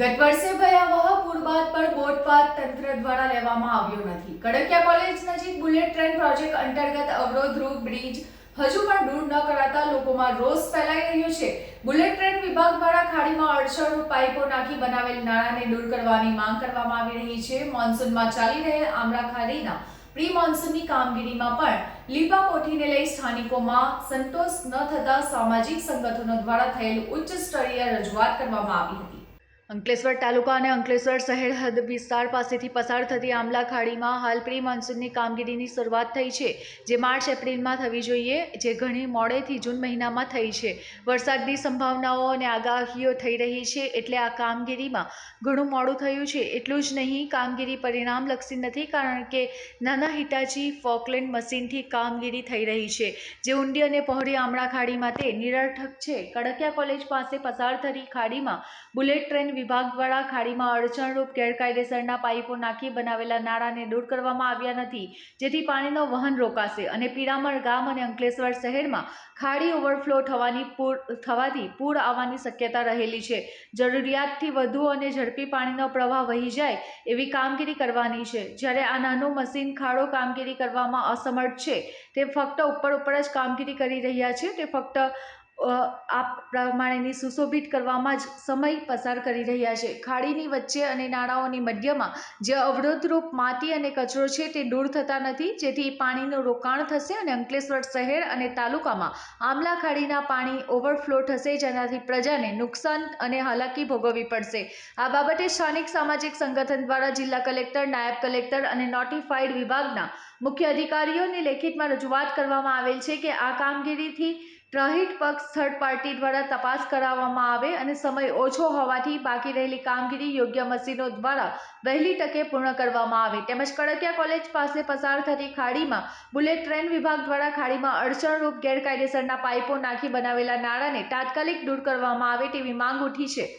ગત વર્ષે ભયાવહ પૂર બાદ પણ બોટપાથ તંત્ર દ્વારા લેવામાં આવ્યો નથી. કડકિયા કોલેજ નજીક બુલેટ ટ્રેન પ્રોજેક્ટ અંતર્ગત અવરોધરૂપ બ્રિજ હજુ પણ દૂર ન કરાતા લોકોમાં રોષ ફેલાઈ રહ્યો છે. બુલેટ ટ્રેન વિભાગ દ્વારા ખાડીમાં અડચણરૂપ પાઇપો નાખી બનાવેલ નાળાને દૂર કરવાની માંગ કરવામાં આવી રહી છે. મોન્સૂનમાં ચાલી રહેલ આમળા ખાડીના પ્રી મોન્સૂનની કામગીરીમાં પણ લીપાપોઠીને લઈ સ્થાનિકોમાં સંતોષ ન થતા સામાજિક સંગઠનો દ્વારા થયેલ ઉચ્ચ સ્તરીય રજૂઆત કરવામાં આવી હતી. અંકલેશ્વર તાલુકા અને અંકલેશ્વર શહેર હદ વિસ્તાર પાસેથી પસાર થતી આમલા ખાડીમાં હાલ પ્રી મોન્સૂનની કામગીરીની શરૂઆત થઈ છે, જે માર્ચ એપ્રિલમાં થવી જોઈએ, જે ઘણી મોડેથી જૂન મહિનામાં થઈ છે. વરસાદની સંભાવનાઓ અને આગાહીઓ થઈ રહી છે એટલે આ કામગીરીમાં ઘણું મોડું થયું છે. એટલું જ નહીં, કામગીરી પરિણામલક્ષી નથી કારણ કે નાના હિટાચી ફોકલેન્ડ મશીનથી કામગીરી થઈ રહી છે, જે ઊંડી અને પહોળી આંબળા ખાડીમાં માટે નિરર્થક છે. કડકિયા કોલેજ પાસે પસાર થતી ખાડીમાં બુલેટ ટ્રેન વિભાગ દ્વારા ખાડીમાં અડચણરૂપ ગેરકાયદેસરના પાઇપો નાખી બનાવેલા નાળાને દૂર કરવામાં આવ્યા નથી. જેથી પાણીનો વહન રોકાશે અને પીરામણ ગામ અને અંકલેશ્વર શહેરમાં ખાડી ઓવરફ્લો થવાની પૂર, થવાથી પૂર આવવાની શક્યતા રહેલી છે. જરૂરિયાતથી વધુ અને ઝડપી પાણીનો પ્રવાહ વહી જાય એવી કામગીરી કરવાની છે. જ્યારે આ નાનું મશીન ખાડો કામગીરી કરવામાં અસમર્થ છે, તે ફક્ત ઉપર ઉપર જ કામગીરી કરી રહ્યા છે? તે ફક્ત આ પ્રમાણેની સુશોભિત કરવામાં જ સમય પસાર કરી રહ્યા છે. ખાડીની વચ્ચે અને નાળાઓની મધ્યમાં જે અવરોધરૂપ માટી અને કચરો છે તે દૂર થતા નથી. જેથી પાણીનું રોકાણ થશે અને અંકલેશ્વર શહેર અને તાલુકામાં આમલા ખાડીના પાણી ઓવરફ્લો થશે. જેનાથી પ્રજાને નુકસાન અને હાલાકી ભોગવવી પડશે. આ બાબતે સ્થાનિક સામાજિક સંગઠન દ્વારા જિલ્લા કલેક્ટર, નાયબ કલેક્ટર અને નોટિફાઈડ વિભાગના મુખ્ય અધિકારીઓને લેખિતમાં રજૂઆત કરવામાં આવેલ છે કે આ કામગીરીથી ટ્રહિટ પક્ષ થર્ડ પાર્ટી દ્વારા તપાસ કરાવવામાં આવે અને સમય ઓછો હોવાથી બાકી રહેલી કામગીરી યોગ્ય મશીનો દ્વારા વહેલી તકે પૂર્ણ કરવામાં આવે. તેમજ કડકિયા કોલેજ પાસે પસાર થતી ખાડીમાં બુલેટ ટ્રેન વિભાગ દ્વારા ખાડીમાં અડચણરૂપ ગેરકાયદેસરના પાઇપો નાખી બનાવેલા નાળાને તાત્કાલિક દૂર કરવામાં આવે તેવી માંગ ઉઠી છે.